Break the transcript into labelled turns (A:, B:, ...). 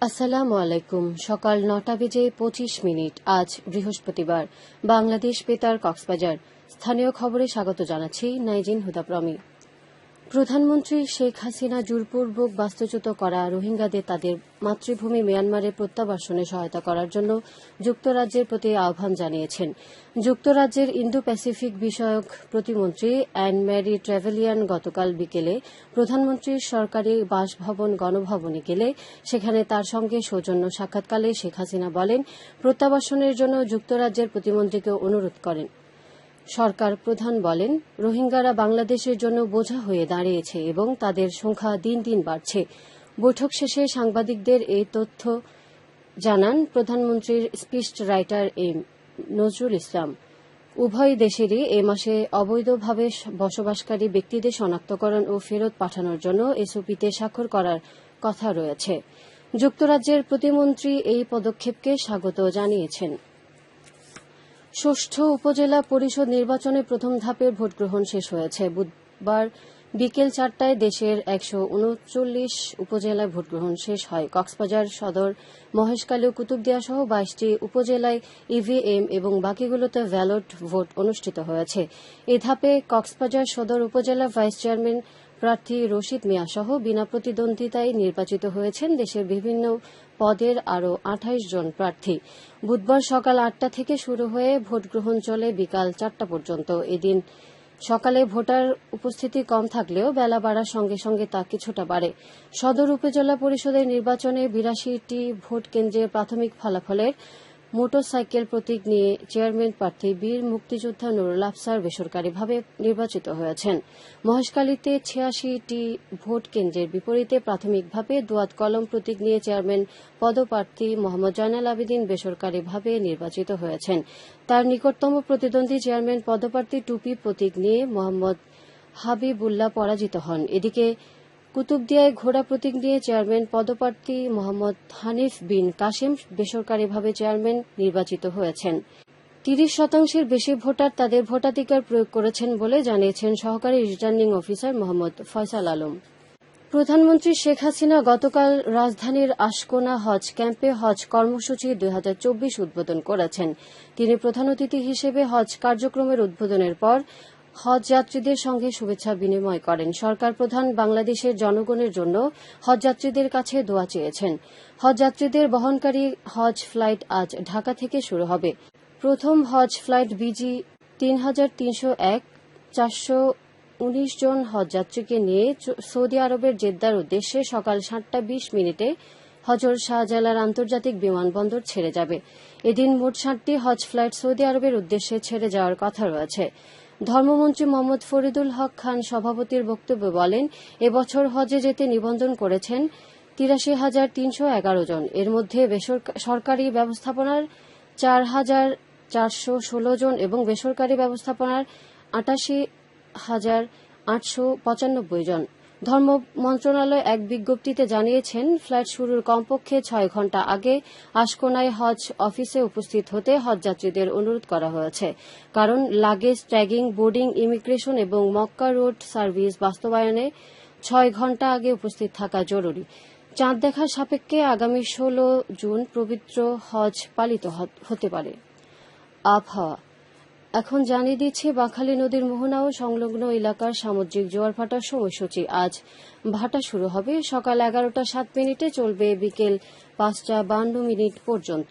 A: আসসালামু আলাইকুম। সকাল নটা বেজে পঁচিশ মিনিট। আজ বৃহস্পতিবার। বাংলাদেশ বেতার কক্সবাজার। স্থানীয় খবরে স্বাগত জানাচ্ছি নাইজিন হুদাপ্রমি। প্রধানমন্ত্রী শেখ হাসিনা জোরপূর্বক বাস্তুচ্যুত করা রোহিঙ্গাদের তাদের মাতৃভূমি মিয়ানমারে প্রত্যাবাসনে সহায়তা করার জন্য যুক্তরাজ্যের প্রতি আহ্বান জানিয়েছেন। যুক্তরাজ্যের ইন্দো প্যাসিফিক বিষয়ক প্রতিমন্ত্রী অ্যান ম্যারি ট্রেভেলিয়ান গতকাল বিকেলে প্রধানমন্ত্রীর সরকারি বাসভবন গণভবনে গেলে সেখানে তার সঙ্গে সৌজন্য সাক্ষাৎকালে শেখ হাসিনা বলেন, প্রত্যাবাসনের জন্য যুক্তরাজ্যের প্রতিমন্ত্রীকে অনুরোধ করেন। সরকার প্রধান বলেন, রোহিঙ্গারা বাংলাদেশের জন্য বোঝা হয়ে দাঁড়িয়েছে এবং তাদের সংখ্যা দিন দিন বাড়ছে। বৈঠক শেষে সাংবাদিকদের এই তথ্য জানান প্রধানমন্ত্রীর speech writer M Nazrul Islam. উভয় দেশেরই এ মাসে অবৈধভাবে বসবাসকারী ব্যক্তিদের শনাক্তকরণ ও ফেরত পাঠানোর জন্য এসওপিতে স্বাক্ষর করার কথা রয়েছে। যুক্তরাজ্যের প্রতিমন্ত্রী এই পদক্ষেপকে স্বাগত জানিয়েছেন। ষষ্ঠ উপজেলা পরিষদ নির্বাচনে প্রথম ধাপের ভোটগ্রহণ শেষ হয়েছে। বুধবার বিকেল চারটায় দেশের একশো উনচল্লিশ উপজেলায় ভোটগ্রহণ শেষ হয়। কক্সবাজার সদর মহেশখালী ও কুতুবদিয়া সহ বাইশটি উপজেলায় ইভিএম এবং বাকিগুলোতে ব্যালট ভোট অনুষ্ঠিত হয়েছে। এ ধাপে কক্সবাজার সদর উপজেলা ভাইস চেয়ারম্যান প্রার্থী রশিদ মিয়া সহ বিনা প্রতিদ্বন্দ্বিতায় নির্বাচিত হয়েছেন দেশের বিভিন্ন পদের আরও আঠাইশ জন প্রার্থী। বুধবার সকাল আটটা থেকে শুরু হয়ে ভোটগ্রহণ চলে বিকাল চারটা পর্যন্ত। এদিন সকালে ভোটার উপস্থিতি কম থাকলেও বেলা বাড়ার সঙ্গে সঙ্গে তা কিছুটা বাড়ে। সদর উপজেলা পরিষদের নির্বাচনে বিরাশিটি ভোট কেন্দ্রের প্রাথমিক ফলাফলের মোটরসাইকেল প্রতীক নিয়ে চেয়ারম্যান প্রার্থী বীর মুক্তিযোদ্ধা নুরুল আফসার বেসরকারিভাবে নির্বাচিত হয়েছেন। মহেশখালীতে ছিয়াশিটি ভোট কেন্দ্রের বিপরীতে প্রাথমিকভাবে দোয়াত কলম প্রতীক নিয়ে চেয়ারম্যান পদপ্রার্থী মোহাম্মদ জয়নাল আবেদিন বেসরকারিভাবে নির্বাচিত হয়েছেন। তার নিকটতম প্রতিদ্বন্দ্বী চেয়ারম্যান পদপ্রার্থী টুপি প্রতীক নিয়ে মোহাম্মদ হাবিবুল্লাহ পরাজিত হন। এদিকে কুতুবদিয়ায় ঘোড়া প্রতীক নিয়ে চেয়ারম্যান পদপ্রার্থী মোহাম্মদ হানিফ বিন কাশেম বেসরকারিভাবে চেয়ারম্যান নির্বাচিত হয়েছেন। তিরিশ শতাংশের বেশি ভোটার তাদের ভোটাধিকার প্রয়োগ করেছেন বলে জানিয়েছেন সহকারী রিটার্নিং অফিসার মোহাম্মদ ফয়সাল আলম। প্রধানমন্ত্রী শেখ হাসিনা গতকাল রাজধানীর আশকোনা হজ ক্যাম্পে হজ কর্মসূচি দু হাজার চব্বিশ উদ্বোধন করেছেন। তিনি প্রধান অতিথি হিসেবে হজ কার্যক্রমের উদ্বোধনের পর হজ যাত্রীদের সঙ্গে শুভেচ্ছা বিনিময় করেন সরকার প্রধান বাংলাদেশের জনগণের জন্য হজ যাত্রীদের কাছে দোয়া চেয়েছেন। হজ যাত্রীদের বহনকারী হজ ফ্লাইট আজ ঢাকা থেকে শুরু হবে। প্রথম হজ ফ্লাইট বিজি তিন হাজার তিনশো এক, চারশো উনিশ জন হজযাত্রীকে নিয়ে সৌদি আরবের জেদ্দার উদ্দেশ্যে সকাল সাতটা বিশ মিনিটে হজর শাহজালাল আন্তর্জাতিক বিমানবন্দর ছেড়ে যাবে। এদিন মোট ষাটটি হজ ফ্লাইট সৌদি আরবের উদ্দেশ্যে ছেড়ে যাওয়ার কথা রয়েছে। ধর্মমন্ত্রী মোহাম্মদ ফরিদুল হক খান সভাপতির বক্তব্যে বলেন, এবছর হজে যেতে নিবন্ধন করেছেন তিরাশি হাজার তিনশো এগারো জন। এর মধ্যে সরকারি ব্যবস্থাপনার চার হাজার চারশো ষোলো জন এবং বেসরকারি ব্যবস্থাপনার আটাশি হাজার আটশো পঁচানব্বই জন। ধর্ম মন্ত্রণালয় এক বিজ্ঞপ্তিতে জানিয়েছেন, ফ্লাইট শুরুর কমপক্ষে ছয় ঘণ্টা আগে আশকোনায় হজ অফিসে উপস্থিত হতে হজযাত্রীদের অনুরোধ করা হয়েছে। কারণ লাগেজ ট্যাগিং, বোর্ডিং, ইমিগ্রেশন এবং মক্কা রোড সার্ভিস বাস্তবায়নে ছয় ঘণ্টা আগে উপস্থিত থাকা জরুরি। চাঁদ দেখার সাপেক্ষে আগামী ষোলো জুন পবিত্র হজ পালিত হতে পারে। আবহাওয়া এখন জানিয়ে দিচ্ছে, বাঁখালী নদীর মোহনা ও সংলগ্ন এলাকার সামুদ্রিক জোয়ার ভাটার সময়সূচি। আজ ভাটা শুরু হবে। সকাল এগারোটা সাত মিনিটে চলবে বিকেল পাঁচটা বান্ন মিনিট পর্যন্ত।